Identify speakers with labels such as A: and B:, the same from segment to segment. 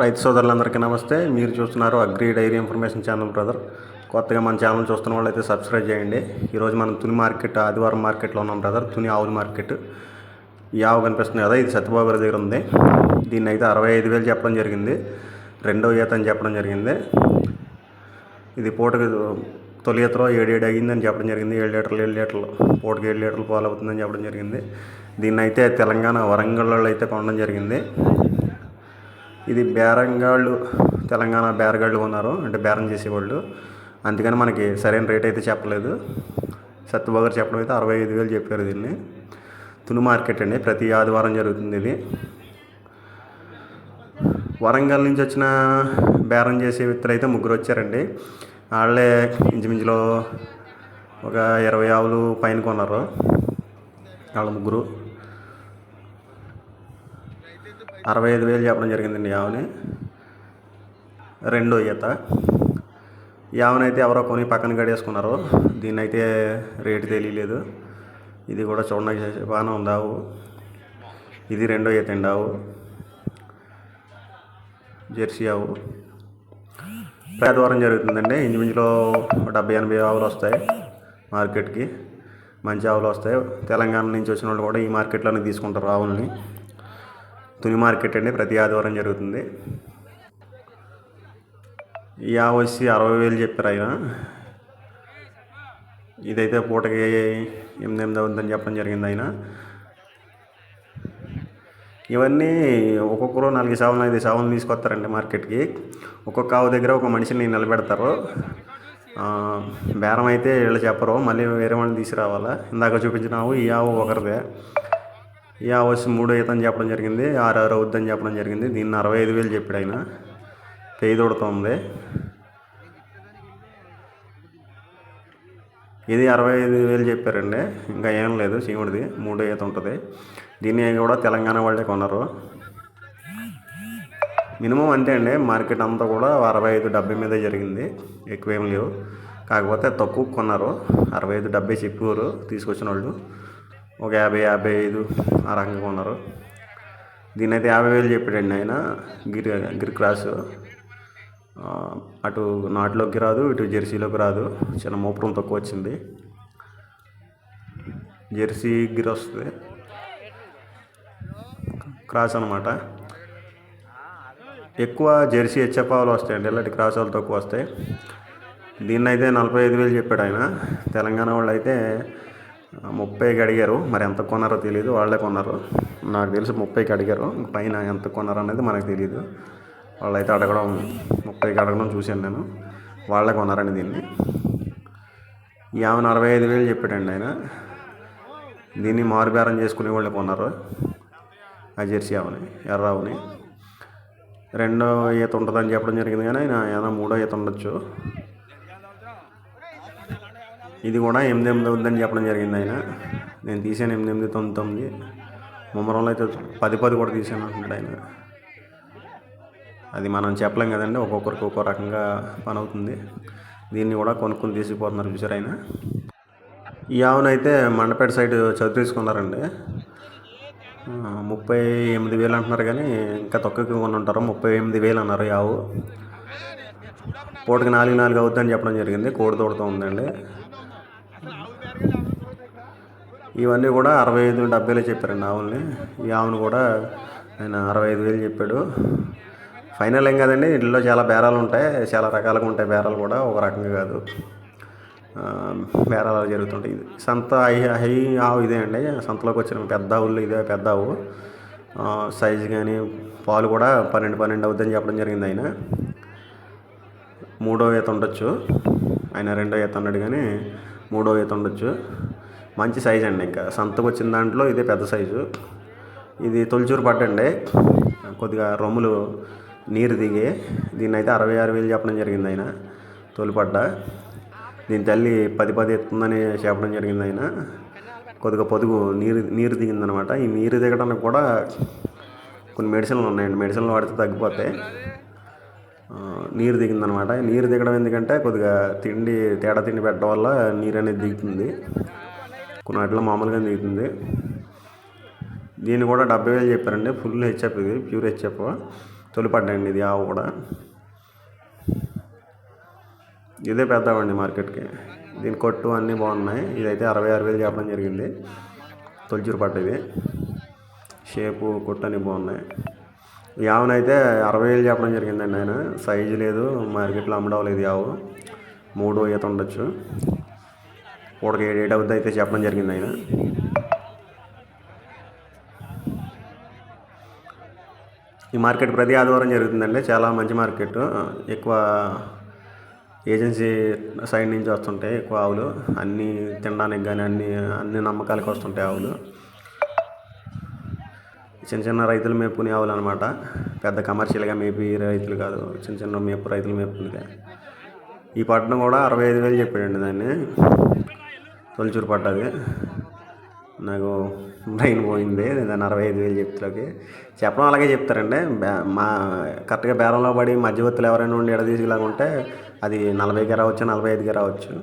A: రైతు సోదరులందరికీ నమస్తే. మీరు చూస్తున్నారు agri dairy information channel brother. కొత్తగా మన ఛానల్ చూస్తున్న వాళ్ళైతే సబ్స్క్రైబ్ చేయండి. ఈరోజు మనం తుని మార్కెట్ ఆదివారం మార్కెట్లో ఉన్నాం బ్రదర్. తుని ఆవుల మార్కెట్. ఈ ఆవు కనిపిస్తుంది కదా ఇది సత్యబాబు గారి దగ్గర ఉంది. దీన్ని అయితే అరవై ఐదు వేలు చెప్పడం జరిగింది. రెండో ఈత అని చెప్పడం జరిగింది. ఇది పూటకి తొలి ఈతలో ఏడు ఏడు అయ్యిందని చెప్పడం జరిగింది. ఏడు లీటర్లు ఏడు లీటర్లు. పూటకి ఏడు లీటర్లు పాలు అవుతుందని చెప్పడం జరిగింది. దీన్ని అయితే తెలంగాణ వరంగల్లో అయితే కొనడం జరిగింది. ఇది బేరంగాళ్ళు తెలంగాణ బేరగాళ్ళు ఉన్నారు అంటే బేరం చేసేవాళ్ళు. అందుకని మనకి సరైన రేట్ అయితే చెప్పలేదు. సత్యబాబు గారు చెప్పడం అయితే అరవై ఐదు వేలు చెప్పారు దీన్ని. తుని మార్కెట్ అండి. ప్రతి ఆదివారం జరుగుతుంది ఇది. వరంగల్ నుంచి వచ్చిన బేరం చేసే వ్యక్తులు అయితే ముగ్గురు వచ్చారండి. వాళ్ళే ఇంచుమించులో ఒక ఇరవై ఆవులు పైన కొన్నారు. వాళ్ళ ముగ్గురు. అరవై ఐదు వేలు చెప్పడం జరిగిందండి ఈ ఆవుని రెండో ఈత. యావనైతే ఎవరో కొని పక్కన గడేసుకున్నారు దీన్ని అయితే రేటు తెలియలేదు. ఇది కూడా చూడడానికి బాగానే ఉంది ఆవు. ఇది రెండో ఈత అండి ఆవు. జెర్సీ ఆవు. పేదవారం జరుగుతుందండి. ఇంచుమించులో డెబ్బై ఎనభై ఆవులు వస్తాయి మార్కెట్కి. మంచి ఆవులు వస్తాయి. తెలంగాణ నుంచి వచ్చిన వాళ్ళు కూడా ఈ మార్కెట్లోనే తీసుకుంటారు ఆవులని. తుని మార్కెట్ అండి ప్రతి ఆదివారం జరుగుతుంది. ఈ ఆవు వచ్చి అరవై వేలు చెప్పారు ఆయన. ఇదైతే పూటకి ఎనిమిది ఎనిమిది అవుతుందని చెప్పడం జరిగింది ఆయన. ఇవన్నీ ఒక్కొక్కరు నాలుగు సేవలు ఐదు సేవలు తీసుకొస్తారండి మార్కెట్కి. ఒక్కొక్క ఆవు దగ్గర ఒక మనిషిని నిలబెడతారు. బేరం అయితే వీళ్ళు చెప్పరు మళ్ళీ వేరే వాళ్ళని తీసుకురావాలా? ఇందాక చూపించిన ఆవు ఈ ఆవు ఒకరిదే. ఈ ఆవు వచ్చి మూడో ఈత చెప్పడం జరిగింది ఆరు ఆరు అవుద్దని చెప్పడం జరిగింది. దీన్ని అరవై ఐదు వేలు చెప్పాడు ఆయన. పెయి దొడుతుంది ఇది అరవై ఐదు వేలు చెప్పారండి. ఇంకా ఏం లేదు శివుడిది మూడో ఈత ఉంటుంది. దీన్ని కూడా తెలంగాణ వాళ్ళే కొన్నారు. మినిమం అంతే అండి. మార్కెట్ అంతా కూడా అరవై ఐదు డెబ్బై మీదే జరిగింది. ఎక్కువేం లేవు. కాకపోతే తక్కువ కొన్నారు. అరవై ఐదు డెబ్బై చెప్పారు తీసుకొచ్చిన వాళ్ళు ఒక యాభై యాభై ఐదు ఆ రకంగా కొన్నారు. దీని అయితే యాభై వేలు చెప్పాడండి ఆయన గిరి గిరి క్రాస్. అటు నాటులోకి రాదు ఇటు జెర్సీలోకి రాదు. చిన్న మోపురం తక్కువ వచ్చింది. జెర్సీ గిరి వస్తుంది. క్రాస్ అనమాట ఎక్కువ జెర్సీ హెచ్ఎఫ్ఆలు వస్తాయండి ఇలాంటి క్రాస్ వాళ్ళు తక్కువ వస్తాయి. దీన్నైతే నలభై ఐదు వేలు చెప్పాడు ఆయన. తెలంగాణ వాళ్ళు అయితే ముప్పైకి అడిగారు మరి ఎంత కొన్నారో తెలియదు వాళ్ళే కొన్నారు. నాకు తెలిసి ముప్పైకి అడిగారు పైన ఎంత కొన్నారు అనేది మనకు తెలియదు వాళ్ళైతే అడగడం ముప్పైకి అడగడం చూశాను నేను. వాళ్ళే కొన్నారండి దీన్ని. యాభై అరవై ఐదు వేలు చెప్పాడండి ఆయన. దీన్ని మారుబేరం చేసుకునే వాళ్ళు కొన్నారు. ఆ జెర్సీ ఆవుని ఎర్రావుని. రెండో ఈత ఉంటుందని చెప్పడం జరిగింది కానీ ఆయన ఏమైనా మూడో ఈత ఉండొచ్చు. ఇది కూడా ఎనిమిది ఎనిమిది ఉందని చెప్పడం జరిగింది ఆయన. నేను తీసాను ఎనిమిది ఎనిమిది తొమ్మిది తొమ్మిది. ముమ్మరంలో అయితే పది పది కూడా తీసాను అంటున్నాడు ఆయన. అది మనం చెప్పలేం కదండి ఒక్కొక్కరికి ఒక్కో రకంగా పని అవుతుంది. దీన్ని కూడా కొనుక్కొని తీసుకుపోతున్నారు చూసారు ఆయన. ఈ ఆవునైతే మండపేట సైడ్ చదువు తీసుకున్నారండి ముప్పై ఎనిమిది వేలు అంటున్నారు కానీ ఇంకా తొక్కకి కొని ఉంటారు ముప్పై ఎనిమిది వేలు అన్నారు ఈ ఆవు. పూటకి నాలుగు నాలుగు అవుతుందని చెప్పడం జరిగింది. కోడి తోడుతూ ఉందండి. ఇవన్నీ కూడా అరవై ఐదు డెబ్బైలో చెప్పారండి ఆవుల్ని ఈ ఆవును కూడా ఆయన అరవై ఐదు వేలు చెప్పాడు. ఫైనల్ ఏం కాదండి ఇంట్లో చాలా బేరాలు ఉంటాయి చాలా రకాలుగా ఉంటాయి బేరాలు కూడా ఒక రకంగా కాదు. బేరాలు అలా జరుగుతుంటాయి. ఇది సంత హై హై ఆవు ఇదే అండి సంతలోకి వచ్చిన పెద్ద ఆవులు ఇదే పెద్ద ఆవు. సైజు కానీ పాలు కూడా పన్నెండు పన్నెండు అవుద్దని చెప్పడం జరిగింది ఆయన. మూడో ఈత ఉండొచ్చు. ఆయన రెండో ఈత అన్నాడు కానీ మూడో ఈత ఉండొచ్చు. మంచి సైజు అండి ఇంకా. సంతకు వచ్చిన దాంట్లో ఇదే పెద్ద సైజు. ఇది తొలిచూరు పట్టండి కొద్దిగా రొమ్ములు నీరు దిగి దీన్ని అయితే అరవై ఆరు వేలు చెప్పడం జరిగింది ఆయన తొలిపడ్డ దీని తల్లి పది పది ఎత్తుందని చెప్పడం జరిగింది ఆయన. కొద్దిగా పొదుగు నీరు నీరు దిగిందనమాట. ఈ నీరు దిగడానికి కూడా కొన్ని మెడిసిన్లు ఉన్నాయండి. మెడిసిన్లు వాడితే తగ్గిపోతాయి. నీరు దిగిందనమాట. నీరు దిగడం ఎందుకంటే కొద్దిగా తిండి తేడా తిండి పెట్టడం వల్ల నీరు అనేది దిగుతుంది. కొన్ని వాటిలో మామూలుగా దిగుతుంది దీన్ని కూడా డెబ్బై వేలు చెప్పారండి. ఫుల్ హెచ్ఎఫ్ ఇది ప్యూర్ హెచ్ఎఫ్. తొలిపడ్డండి ఇది ఆవు కూడా. ఇదే పెద్దవండి మార్కెట్కి. దీని కొట్టు అన్నీ బాగున్నాయి. ఇదైతే అరవై ఆరు వేలు చెప్పడం జరిగింది. తొలిచూరు పట్ట ఇది. షేపు కొట్టు అన్నీ బాగున్నాయి. ఈ ఆవునైతే అరవై వేలు చెప్పడం జరిగిందండి ఆయన. సైజు లేదు మార్కెట్లో అమ్మడం ఈ ఆవు. మూడు ఈత ఉండొచ్చు. పూటకి ఏడు ఏడు అవుద్ది అయితే చెప్పడం జరిగింది ఆయన. ఈ మార్కెట్ ప్రతి ఆదివారం జరుగుతుందండి. చాలా మంచి మార్కెట్. ఎక్కువ ఏజెన్సీ సైడ్ నుంచి వస్తుంటాయి ఎక్కువ ఆవులు. అన్నీ తినడానికి కానీ అన్ని అన్ని నమ్మకాలకు వస్తుంటాయి ఆవులు. చిన్న చిన్న రైతులు మేపుకునే ఆవులు అనమాట పెద్ద కమర్షియల్గా మేపి రైతులు కాదు. చిన్న చిన్న మేపు రైతులు మేపుకునేదే. ఈ పట్టణం కూడా అరవై ఐదు వేలు చెప్పాడండి దాన్ని. తొలిచూరు పడ్డది. నాకు బ్రెయిన్ పోయింది. అరవై ఐదు వేలు చెప్తులకి చెప్పడం అలాగే చెప్తారండి. మా కరెక్ట్గా బేరంలో పడి మధ్యవర్తులు ఎవరైనా ఉండి ఎడదీసేలాగా ఉంటే అది నలభైకి రావచ్చు నలభై ఐదుకి రావచ్చు.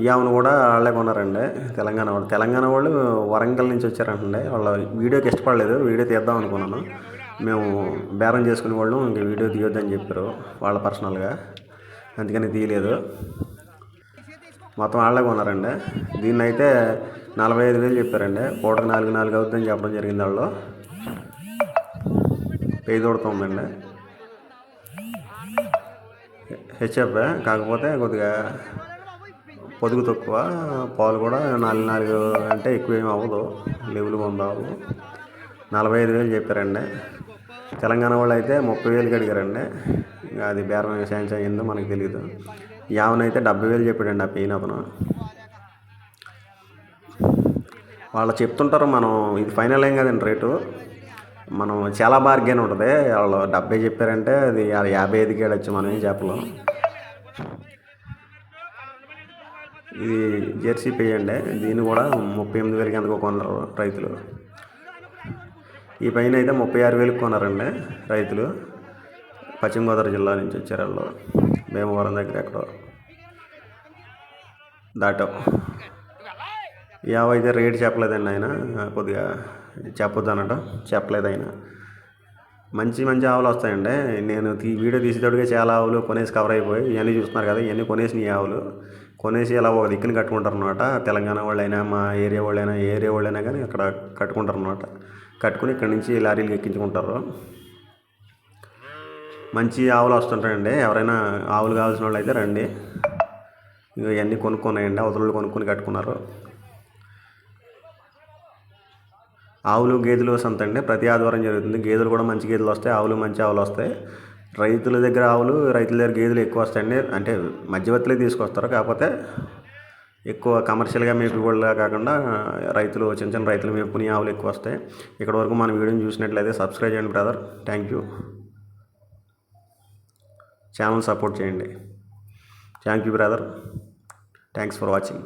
A: ఈ ఆమెను కూడా వాళ్ళే కొన్నారండి. తెలంగాణ వాళ్ళు. తెలంగాణ వాళ్ళు వరంగల్ నుంచి వచ్చారంటండి. వాళ్ళ వీడియోకి ఇష్టపడలేదు. వీడియో తీద్దాం అనుకున్నాను. మేము బేరం చేసుకునే వాళ్ళు. ఇంక వీడియో తీయొద్దని చెప్పారు. వాళ్ళ పర్సనల్గా. అందుకని తీయలేదు. మొత్తం వాళ్ళే కొన్నారండి. దీన్ని అయితే నలభై ఐదు వేలు చెప్పారండి. పూటకు నాలుగు నాలుగు అవుతుందని చెప్పడం జరిగింది వాళ్ళు. పెయి తోడుతుందండి హెచ్ఎఫ్ కాకపోతే కొద్దిగా పొదుగు తక్కువ. పాలు కూడా నాలుగు నాలుగు అంటే ఎక్కువ ఏమి అవ్వదు. లెవెల్ పొందావు నలభై ఐదు వేలు చెప్పారండి. తెలంగాణ వాళ్ళు అయితే ముప్పై వేలు అడిగారండి. అది బేరం శాంక్షన్ అయిందో మనకు తెలియదు యావనైతే డెబ్బై వేలు చెప్పాడండి ఆ పెయిన్ అతను. వాళ్ళు చెప్తుంటారు మనం ఇది ఫైనల్ ఏం కదండి రేటు. మనం చాలా బార్గెన్ ఉంటుంది. వాళ్ళు డెబ్బై చెప్పారంటే అది యాభై ఐదుకి వెళ్ళచ్చు మనం ఏం చెప్పలేం. ఇది జెర్సీ పే అండి. దీన్ని కూడా ముప్పై ఎనిమిది వేలకి ఎందుకో కొన్నారు రైతులు. ఈ పైన అయితే ముప్పై ఆరు వేలకు కొన్నారండి రైతులు. పశ్చిమ గోదావరి జిల్లా నుంచి వచ్చారు వాళ్ళు. భీమవరం దగ్గర ఎక్కడో దాటాం. యావైతే అయితే రేట్ చెప్పలేదండి ఆయన. కొద్దిగా చెప్పొద్దనట. అనట చెప్పలేదు ఆయన. మంచి మంచి ఆవులు వస్తాయండి. నేను ఈ వీడియో తీసేటట్టుగా చాలా ఆవులు కొనేసి కవర్ అయిపోయి ఇవన్నీ చూస్తున్నారు కదా ఇవన్నీ కొనేసి ఈ ఆవులు. కొనేసి ఇలా ఒక దిక్కుని కట్టుకుంటారు అనమాట తెలంగాణ వాళ్ళైనా మా ఏరియా వాళ్ళైనా ఏరియా వాళ్ళైనా కానీ అక్కడ కట్టుకుంటారు అనమాట కట్టుకుని ఇక్కడ నుంచి లారీలు ఎక్కించుకుంటారు. మంచి ఆవులు వస్తుంటాయండి. ఎవరైనా ఆవులు కావాల్సిన వాళ్ళు అయితే రండి. ఇక ఇవన్నీ కొనుక్కున్నాయండి. అవతల కొనుక్కొని కట్టుకున్నారు. ఆవులు గేదెలు సంత అండి ప్రతి ఆదివారం జరుగుతుంది. గేదెలు కూడా మంచి గేదెలు వస్తాయి. ఆవులు మంచి ఆవులు వస్తాయి. రైతుల దగ్గర ఆవులు రైతుల దగ్గర గేదెలు ఎక్కువ వస్తాయండి. అంటే మధ్యవర్తులే తీసుకొస్తారు. కాకపోతే ఎక్కువ కమర్షియల్గా మేపుకోవడా కాకుండా రైతులు చిన్న చిన్న రైతులు మేపుకుని ఆవులు ఎక్కువ వస్తాయి. ఇక్కడ వరకు మన వీడియోని చూసినట్లయితే సబ్స్క్రైబ్ చేయండి brother. Thank you. Channel support చేయండి. Thank you brother thanks for watching